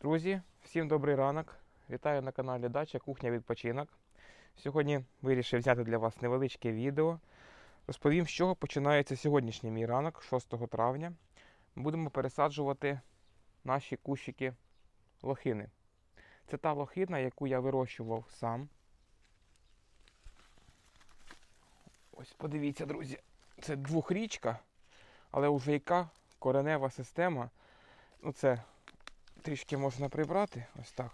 Друзі, всім добрий ранок. Вітаю на каналі Дача Кухня Відпочинок. Сьогодні вирішив взяти для вас невеличке відео. Розповім, з чого починається сьогоднішній мій ранок, 6 травня. Будемо пересаджувати наші кущики лохини. Це та лохина, яку я вирощував сам. Ось подивіться, друзі, це двохрічка, але вже яка коренева система. Ну, це трішки можна прибрати, ось так.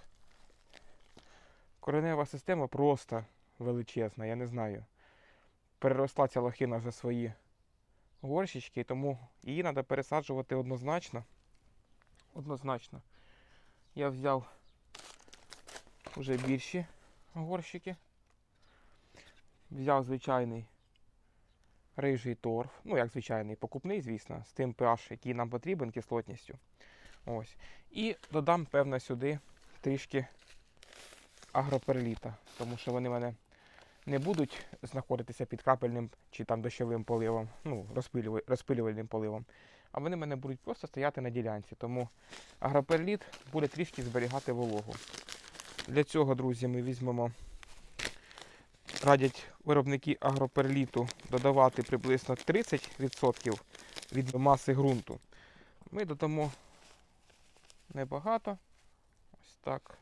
Коренева система просто величезна, я не знаю. Переросла ця лохина вже свої горщички, тому її треба пересаджувати однозначно. Однозначно. Я взяв вже більші горщики. Взяв звичайний рижий торф. Ну, як звичайний, покупний, звісно, з тим pH, який нам потрібен кислотністю. Ось. І додам, певно, сюди трішки агроперліта, тому що вони в мене не будуть знаходитися під капельним чи там дощовим поливом, ну, розпилювальним поливом, а вони в мене будуть просто стояти на ділянці. Тому агроперліт буде трішки зберігати вологу. Для цього, друзі, ми візьмемо, радять виробники агроперліту додавати приблизно 30% від маси ґрунту. Ми додамо небагато. Ось так.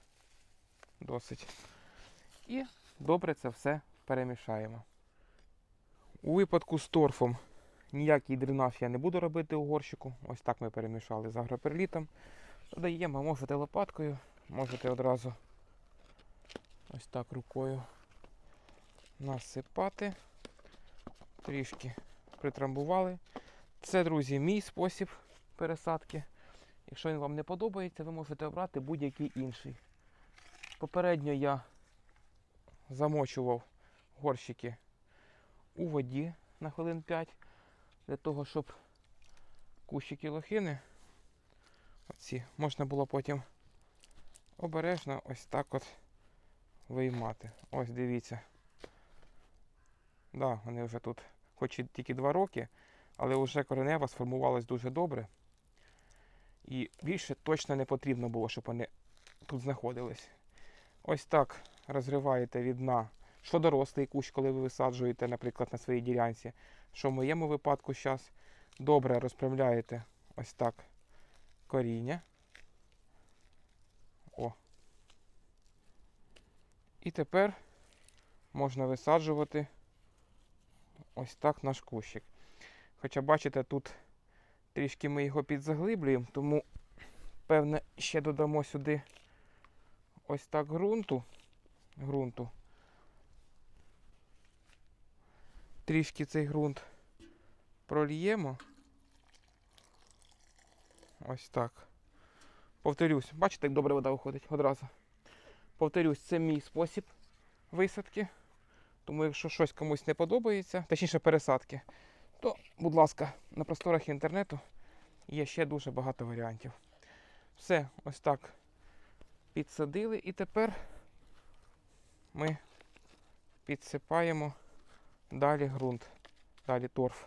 Досить. І добре це все перемішаємо. У випадку з торфом ніякий дренаж я не буду робити у горщику. Ось так ми перемішали з агроперлітом. Додаємо, можете лопаткою, можете одразу ось так рукою насипати. Трішки притрамбували. Це, друзі, мій спосіб пересадки. Якщо він вам не подобається, ви можете обрати будь-який інший. Попередньо я замочував горщики у воді на хвилин 5 для того, щоб кущики лохини оці, можна було потім обережно ось так от виймати. Ось дивіться. Да, вони вже тут, хоч і тільки 2 роки, але вже коренева сформувалась дуже добре. І більше точно не потрібно було, щоб вони тут знаходились. Ось так розриваєте від дна, що дорослий кущ, коли ви висаджуєте, наприклад, на своїй ділянці. Що в моєму випадку зараз добре розправляєте ось так коріння. О. І тепер можна висаджувати ось так наш кущик. Хоча бачите, тут трішки ми його підзаглиблюємо, тому певне ще додамо сюди ось так ґрунту. ґрунту. Трішки цей ґрунт прольємо. Ось так. Повторюсь, бачите, як добре вода виходить одразу. Повторюсь, це мій спосіб висадки. Тому якщо щось комусь не подобається, точніше пересадки, то, будь ласка, на просторах інтернету є ще дуже багато варіантів. Все, ось так підсадили і тепер ми підсипаємо далі ґрунт, далі торф.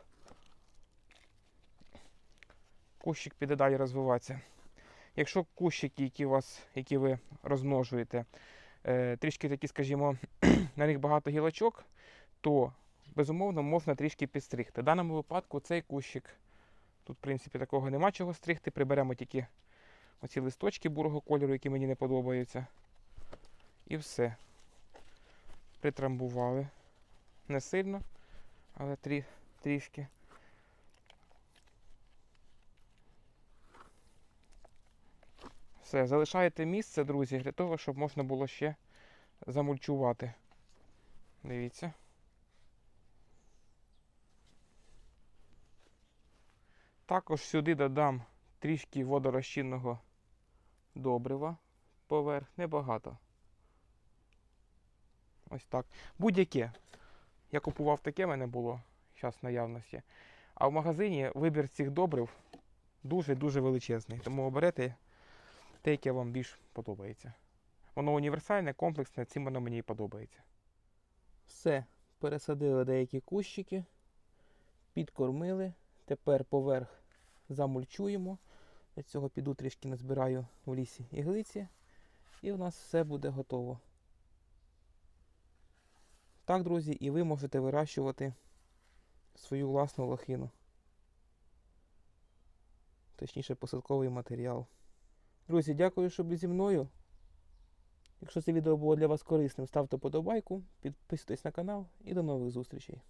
Кущик піде далі розвиватися. Якщо кущики, які, вас, які ви розмножуєте, е, трішки такі, скажімо, на них багато гілочок, то безумовно можна трішки підстригти. В даному випадку цей кущик, тут, в принципі, такого нема чого стригти, приберемо тільки оці листочки бурого кольору, які мені не подобаються. І все. Притрамбували. Не сильно, але трі, трішки. Все, залишаєте місце, друзі, для того, щоб можна було ще замульчувати. Дивіться. Також сюди додам трішки водорозчинного добрива поверх, небагато. Ось так. Будь-яке. Я купував таке, в мене було зараз наявності. А в магазині вибір цих добрив дуже-дуже величезний. Тому оберете те, яке вам більш подобається. Воно універсальне, комплексне, цим воно мені і подобається. Все, пересадили деякі кущики, підкормили. Тепер поверх замульчуємо. Для цього піду трішки назбираю в лісі іглиці, і у нас все буде готово. Так, друзі, і ви можете вирощувати свою власну лохину. Точніше, посадковий матеріал. Друзі, дякую, що були зі мною. Якщо це відео було для вас корисним, ставте подобайку, підписуйтесь на канал і до нових зустрічей.